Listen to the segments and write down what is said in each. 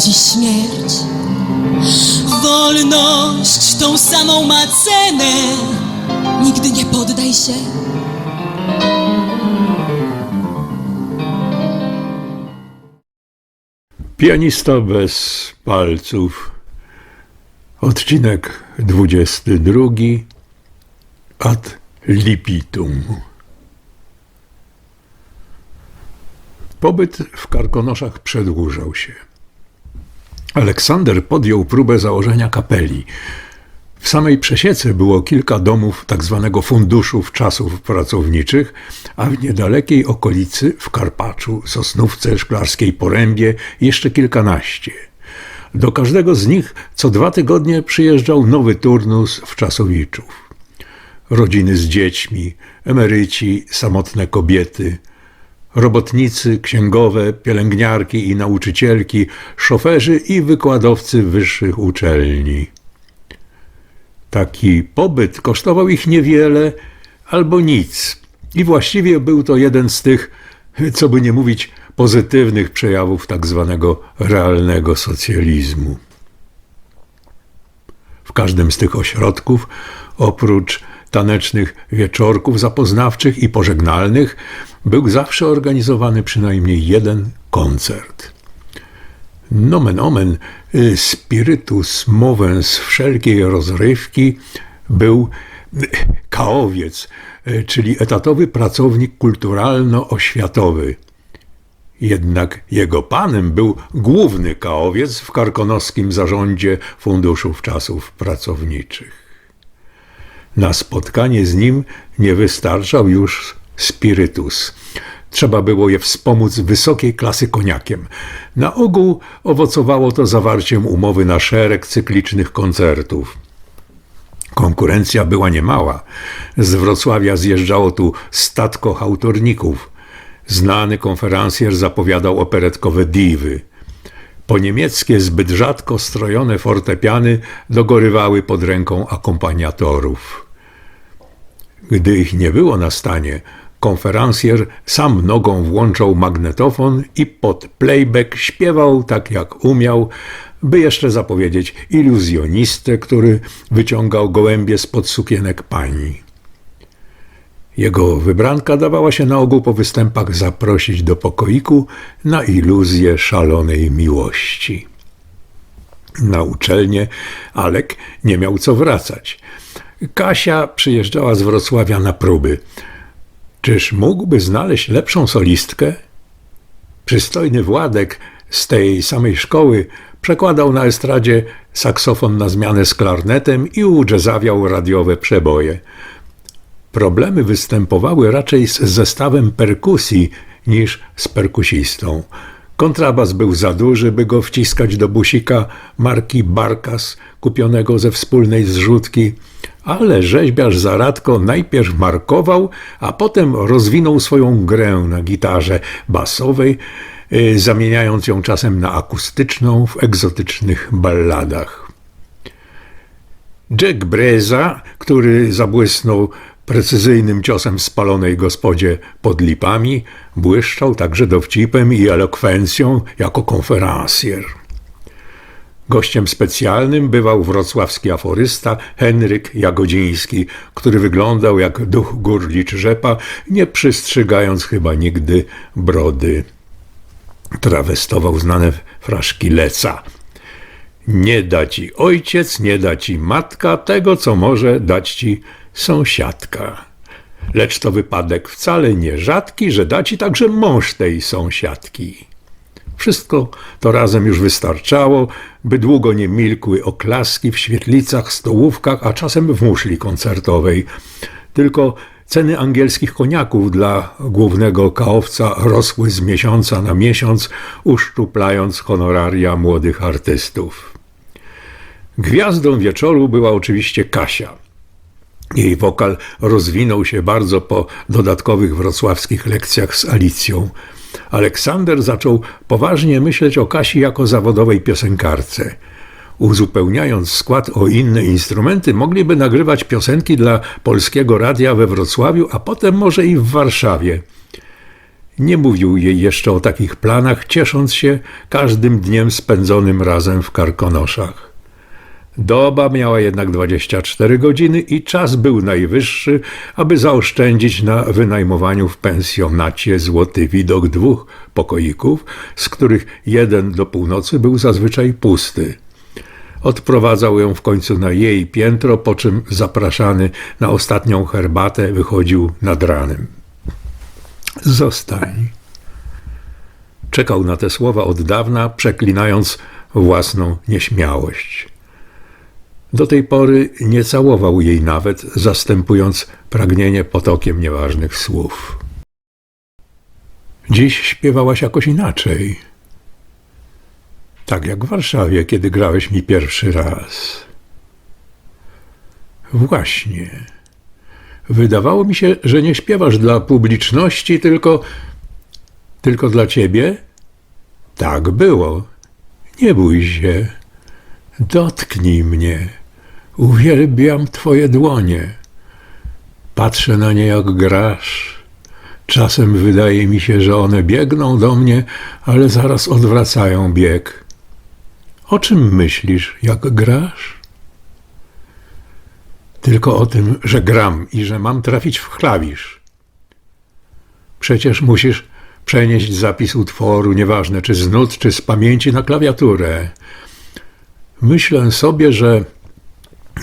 Śmierć. Wolność tą samą ma cenę. Nigdy nie poddaj się. Pianista bez palców. Odcinek 22. Ad libitum. Pobyt w Karkonoszach przedłużał się. Aleksander podjął próbę założenia kapeli. W samej Przesiece było kilka domów tzw. funduszów czasów pracowniczych, a w niedalekiej okolicy, w Karpaczu, Sosnówce, Szklarskiej Porębie jeszcze kilkanaście. Do każdego z nich co dwa tygodnie przyjeżdżał nowy turnus w czasowiczów. Rodziny z dziećmi, emeryci, samotne kobiety, robotnicy, księgowe, pielęgniarki i nauczycielki, szoferzy i wykładowcy wyższych uczelni. Taki pobyt kosztował ich niewiele albo nic. I właściwie był to jeden z tych, co by nie mówić, pozytywnych przejawów tak zwanego realnego socjalizmu. W każdym z tych ośrodków, oprócz tanecznych wieczorków zapoznawczych i pożegnalnych, był zawsze organizowany przynajmniej jeden koncert. Nomen omen, y, spiritus movens wszelkiej rozrywki był y, kaowiec, y, czyli etatowy pracownik kulturalno-oświatowy. Jednak jego panem był główny kaowiec w karkonoskim zarządzie funduszów czasów pracowniczych. Na spotkanie z nim nie wystarczał już spirytus. Trzeba było je wspomóc wysokiej klasy koniakiem. Na ogół owocowało to zawarciem umowy na szereg cyklicznych koncertów. Konkurencja była niemała. Z Wrocławia zjeżdżało tu statko hałtorników. Znany konferencjer zapowiadał operetkowe diwy. Po niemieckie zbyt rzadko strojone fortepiany dogorywały pod ręką akompaniatorów. Gdy ich nie było na stanie, konferencjer sam nogą włączał magnetofon i pod playback śpiewał tak jak umiał, by jeszcze zapowiedzieć iluzjonistę, który wyciągał gołębie spod sukienek pani. Jego wybranka dawała się na ogół po występach zaprosić do pokoiku na iluzję szalonej miłości. Na uczelnię Alek nie miał co wracać. Kasia przyjeżdżała z Wrocławia na próby. Czyż mógłby znaleźć lepszą solistkę? Przystojny Władek z tej samej szkoły przekładał na estradzie saksofon na zmianę z klarnetem i udżezawiał radiowe przeboje. Problemy występowały raczej z zestawem perkusji niż z perkusistą. Kontrabas był za duży, by go wciskać do busika marki Barkas, kupionego ze wspólnej zrzutki, ale rzeźbiarz Zaradko najpierw markował, a potem rozwinął swoją grę na gitarze basowej, y, zamieniając ją czasem na akustyczną w egzotycznych balladach. Jack Breza, który zabłysnął precyzyjnym ciosem spalonej gospodzie pod lipami, błyszczał także dowcipem i elokwencją jako konferencjer. Gościem specjalnym bywał wrocławski aforysta Henryk Jagodziński, który wyglądał jak duch górlicz rzepa, nie przystrzygając chyba nigdy brody. Trawestował znane fraszki Leca. Nie da ci ojciec, nie da ci matka tego, co może dać ci sąsiadka. Lecz to wypadek wcale nie rzadki, że da ci także mąż tej sąsiadki. Wszystko to razem już wystarczało, by długo nie milkły oklaski w świetlicach, stołówkach, a czasem w muszli koncertowej. Tylko ceny angielskich koniaków dla głównego kaowca rosły z miesiąca na miesiąc, uszczuplając honoraria młodych artystów. Gwiazdą wieczoru była oczywiście Kasia. Jej wokal rozwinął się bardzo po dodatkowych wrocławskich lekcjach z Alicją. Aleksander zaczął poważnie myśleć o Kasi jako zawodowej piosenkarce. Uzupełniając skład o inne instrumenty, mogliby nagrywać piosenki dla polskiego radia we Wrocławiu, a potem może i w Warszawie. Nie mówił jej jeszcze o takich planach, ciesząc się każdym dniem spędzonym razem w Karkonoszach. Doba miała jednak 24 godziny i czas był najwyższy, aby zaoszczędzić na wynajmowaniu w pensjonacie Złoty Widok dwóch pokoików, z których jeden do północy był zazwyczaj pusty. Odprowadzał ją w końcu na jej piętro, po czym zapraszany na ostatnią herbatę wychodził nad ranem. Zostań. Czekał na te słowa od dawna, przeklinając własną nieśmiałość. Do tej pory nie całował jej nawet, zastępując pragnienie potokiem nieważnych słów. Dziś śpiewałaś jakoś inaczej. Tak jak w Warszawie, kiedy grałeś mi pierwszy raz. Właśnie. Wydawało mi się, że nie śpiewasz dla publiczności, tylko. tylko dla ciebie? Tak było. Nie bój się. Dotknij mnie. Uwielbiam twoje dłonie. Patrzę na nie, jak grasz. Czasem wydaje mi się, że one biegną do mnie, ale zaraz odwracają bieg. O czym myślisz, jak grasz? Tylko o tym, że gram i że mam trafić w klawisz. Przecież musisz przenieść zapis utworu, nieważne czy z nut, czy z pamięci, na klawiaturę. Myślę sobie, że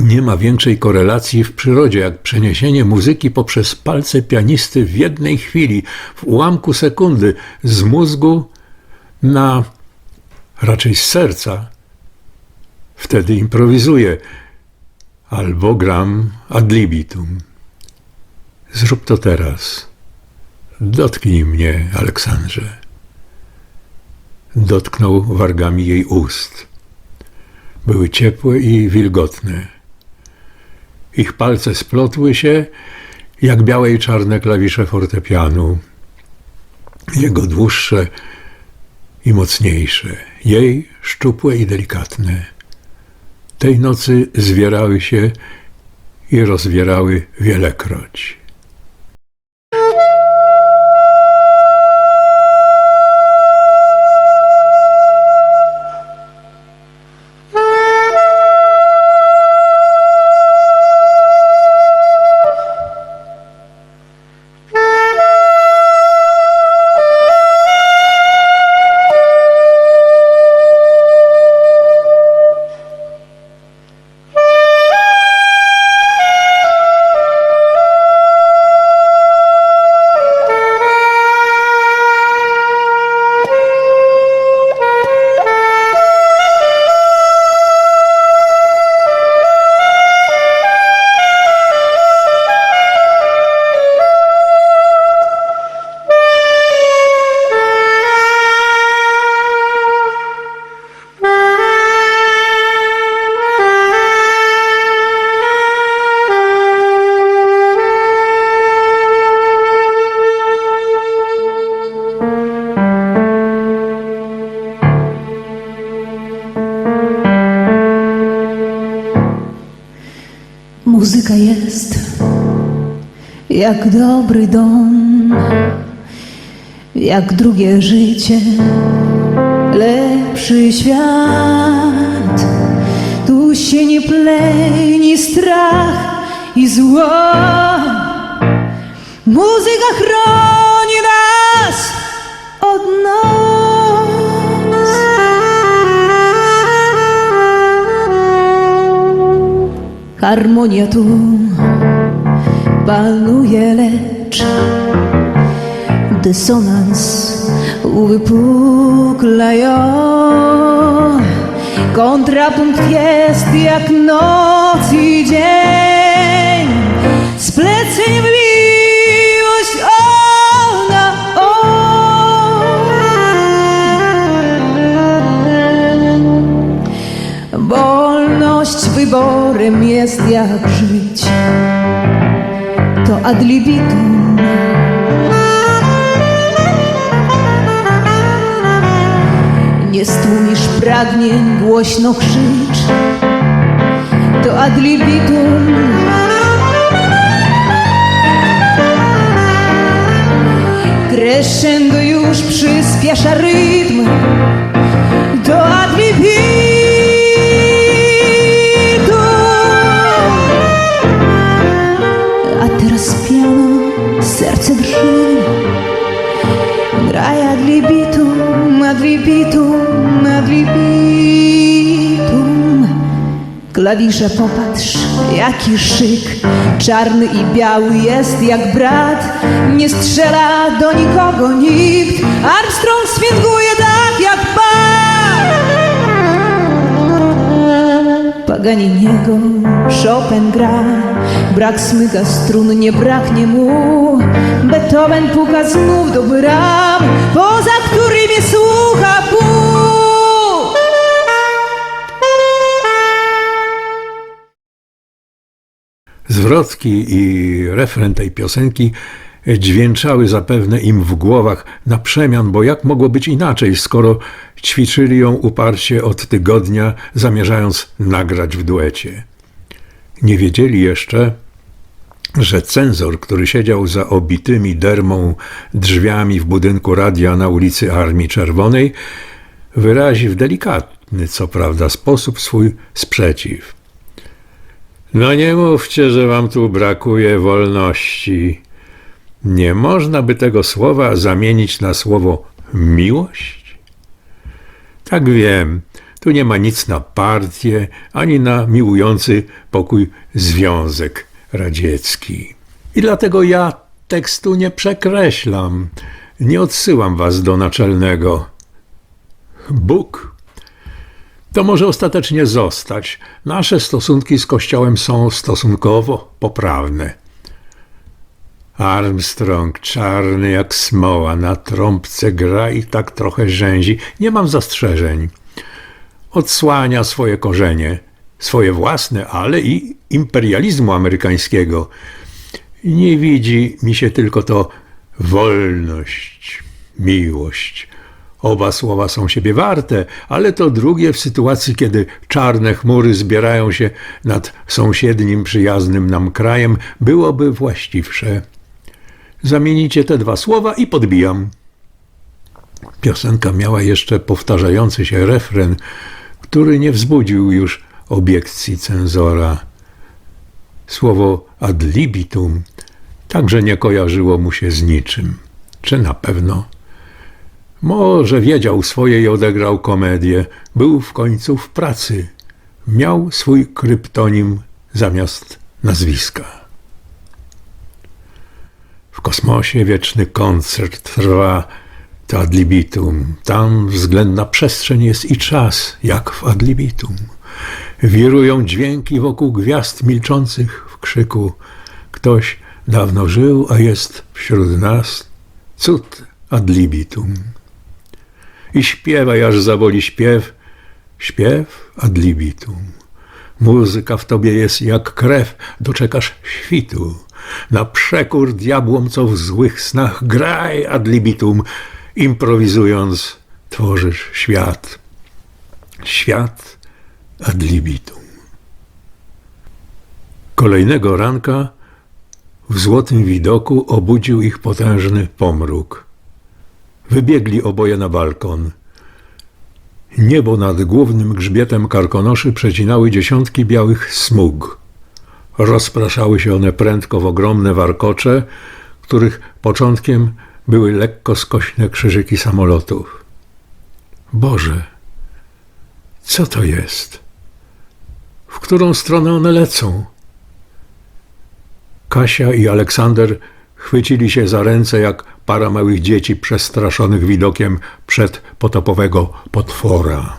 nie ma większej korelacji w przyrodzie, jak przeniesienie muzyki poprzez palce pianisty w jednej chwili, w ułamku sekundy, z mózgu na raczej z serca. Wtedy improwizuję albo gram ad libitum. Zrób to teraz. Dotknij mnie, Aleksandrze. Dotknął wargami jej ust. Były ciepłe i wilgotne. Ich palce splotły się jak białe i czarne klawisze fortepianu. Jego dłuższe i mocniejsze, jej szczupłe i delikatne. Tej nocy zwierały się i rozwierały wielekroć. Muzyka jest jak dobry dom, jak drugie życie, lepszy świat. Tu się nie pleni strach i zło. Muzyka chroni nas od noc. Harmonia tu panuje, lecz dysonans uwypuklają. Kontrapunkt jest jak noc i dzień, splecenie miłość wyborem jest jak żyć, to ad libitum. Nie stłumisz pragnień, głośno krzycz, to ad libitum. Crescendo już przyspiesza rytm Do Klawisze popatrz, jaki szyk. Czarny i biały jest jak brat. Nie strzela do nikogo nikt. Armstrong swinguje tak jak pan. Paganiniego Chopin gra. Brak smyka strun, nie braknie mu. Beethoven puka znów do bram. Poza którymi słucha Zwrotki i refren tej piosenki dźwięczały zapewne im w głowach na przemian, bo jak mogło być inaczej, skoro ćwiczyli ją uparcie od tygodnia, zamierzając nagrać w duecie. Nie wiedzieli jeszcze, że cenzor, który siedział za obitymi dermą drzwiami w budynku radia na ulicy Armii Czerwonej, wyrazi w delikatny, co prawda, sposób swój sprzeciw. No nie mówcie, że wam tu brakuje wolności. Nie można by tego słowa zamienić na słowo miłość? Tak wiem, tu nie ma nic na partię, ani na miłujący pokój Związek Radziecki. I dlatego ja tekstu nie przekreślam, nie odsyłam was do naczelnego. Bóg to może ostatecznie zostać. Nasze stosunki z Kościołem są stosunkowo poprawne. Armstrong, czarny jak smoła, na trąbce gra i tak trochę rzęzi. Nie mam zastrzeżeń. Odsłania swoje korzenie, swoje własne, ale i imperializmu amerykańskiego. Nie widzi mi się tylko to wolność, miłość. Oba słowa są siebie warte, ale to drugie w sytuacji, kiedy czarne chmury zbierają się nad sąsiednim przyjaznym nam krajem, byłoby właściwsze. Zamienicie te dwa słowa i podbijam. Piosenka miała jeszcze powtarzający się refren, który nie wzbudził już obiekcji cenzora. Słowo ad libitum także nie kojarzyło mu się z niczym. Czy na pewno? Może wiedział swoje i odegrał komedię. Był w końcu w pracy. Miał swój kryptonim zamiast nazwiska. W kosmosie wieczny koncert trwa to ad libitum. Tam względna przestrzeń jest i czas, jak w ad libitum. Wirują dźwięki wokół gwiazd milczących w krzyku. Ktoś dawno żył, a jest wśród nas. Cud ad libitum i śpiewaj, aż zaboli śpiew. Śpiew ad libitum. Muzyka w tobie jest jak krew, doczekasz świtu. Na przekór diabłom, co w złych snach graj ad libitum. Improwizując, tworzysz świat. Świat ad libitum. Kolejnego ranka w złotym widoku obudził ich potężny pomruk. Wybiegli oboje na balkon. Niebo nad głównym grzbietem karkonoszy przecinały dziesiątki białych smug. Rozpraszały się one prędko w ogromne warkocze, których początkiem były lekko skośne krzyżyki samolotów. Boże, co to jest? W którą stronę one lecą? Kasia i Aleksander chwycili się za ręce jak para małych dzieci przestraszonych widokiem przedpotopowego potwora.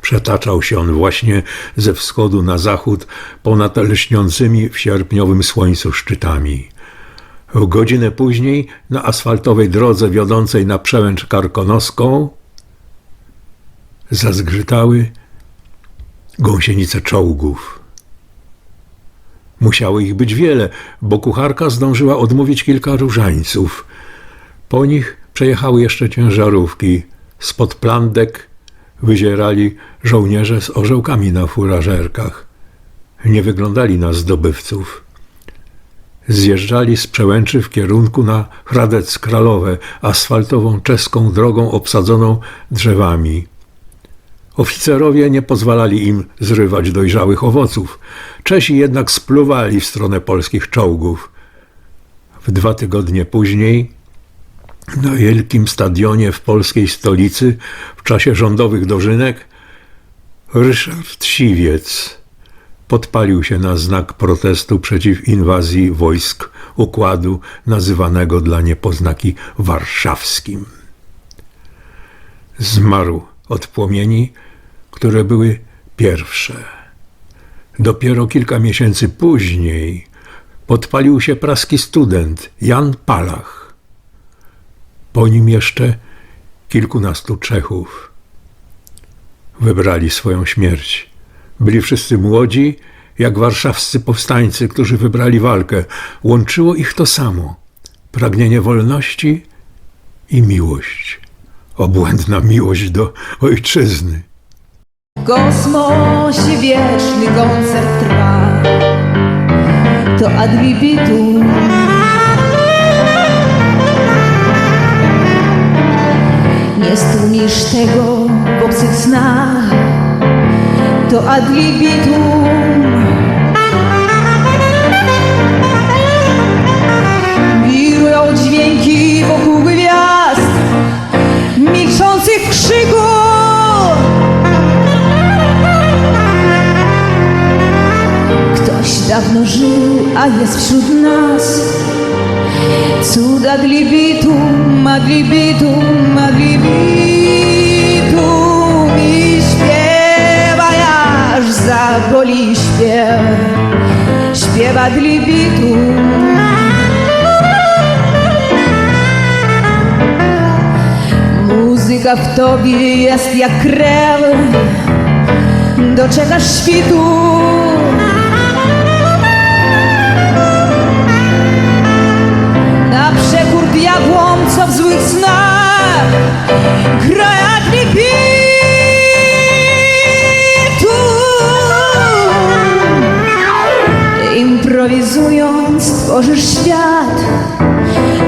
Przetaczał się on właśnie ze wschodu na zachód ponad lśniącymi w sierpniowym słońcu szczytami. Godzinę później na asfaltowej drodze wiodącej na przełęcz karkonoską zazgrzytały gąsienice czołgów. Musiało ich być wiele, bo kucharka zdążyła odmówić kilka różańców. Po nich przejechały jeszcze ciężarówki. Spod plandek wyzierali żołnierze z orzełkami na furażerkach. Nie wyglądali na zdobywców. zjeżdżali z przełęczy w kierunku na Hradec Kralowe, asfaltową czeską drogą obsadzoną drzewami. Oficerowie nie pozwalali im zrywać dojrzałych owoców. Czesi jednak spluwali w stronę polskich czołgów. W dwa tygodnie później na wielkim stadionie w polskiej stolicy w czasie rządowych dożynek Ryszard Siwiec podpalił się na znak protestu przeciw inwazji wojsk układu nazywanego dla niepoznaki warszawskim. Zmarł od płomieni, które były pierwsze. Dopiero kilka miesięcy później podpalił się praski student Jan Palach. Po nim jeszcze kilkunastu Czechów. Wybrali swoją śmierć. Byli wszyscy młodzi, jak warszawscy powstańcy, którzy wybrali walkę. Łączyło ich to samo pragnienie wolności i miłość. Obłędna miłość do ojczyzny. W kosmosie wieczny koncert trwa. To ad Nie stłumisz tego w obcych snach. To ad libitum Wirują dźwięki wokół dawno żył, a jest wśród nas. Cud ad libitum, ad libitum, ad libitum I śpiewa aż zaboli śpiew. Śpiewa ad libitum Muzyka w tobie jest jak krew. Doczekasz świtu co w złych snach Gra jak lipitu Improwizując tworzysz świat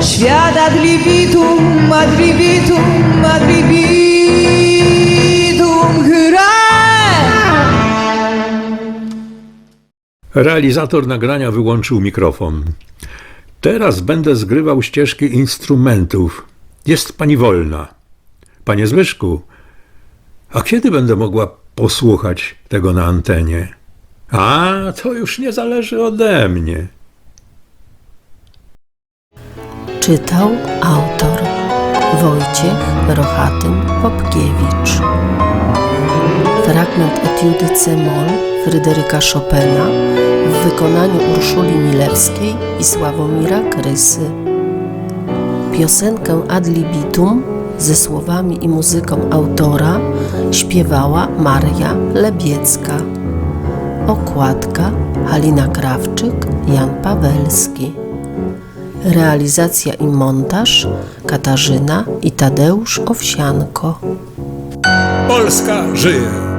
Świat ad libitum, ad libitum, ad libitum Graj! Realizator nagrania wyłączył mikrofon. Teraz będę zgrywał ścieżki instrumentów. Jest pani wolna. Panie Zbyszku, a kiedy będę mogła posłuchać tego na antenie? A, to już nie zależy ode mnie. Czytał autor Wojciech Rohatyn Popkiewicz. Fragment etiudy C-moll Fryderyka Chopina w wykonaniu Urszuli Milewskiej i Sławomira Krysy. Piosenkę Ad libitum ze słowami i muzyką autora śpiewała Maria Lebiecka. Okładka Halina Krawczyk, Jan Pawelski. Realizacja i montaż Katarzyna i Tadeusz Owsianko. Polska żyje!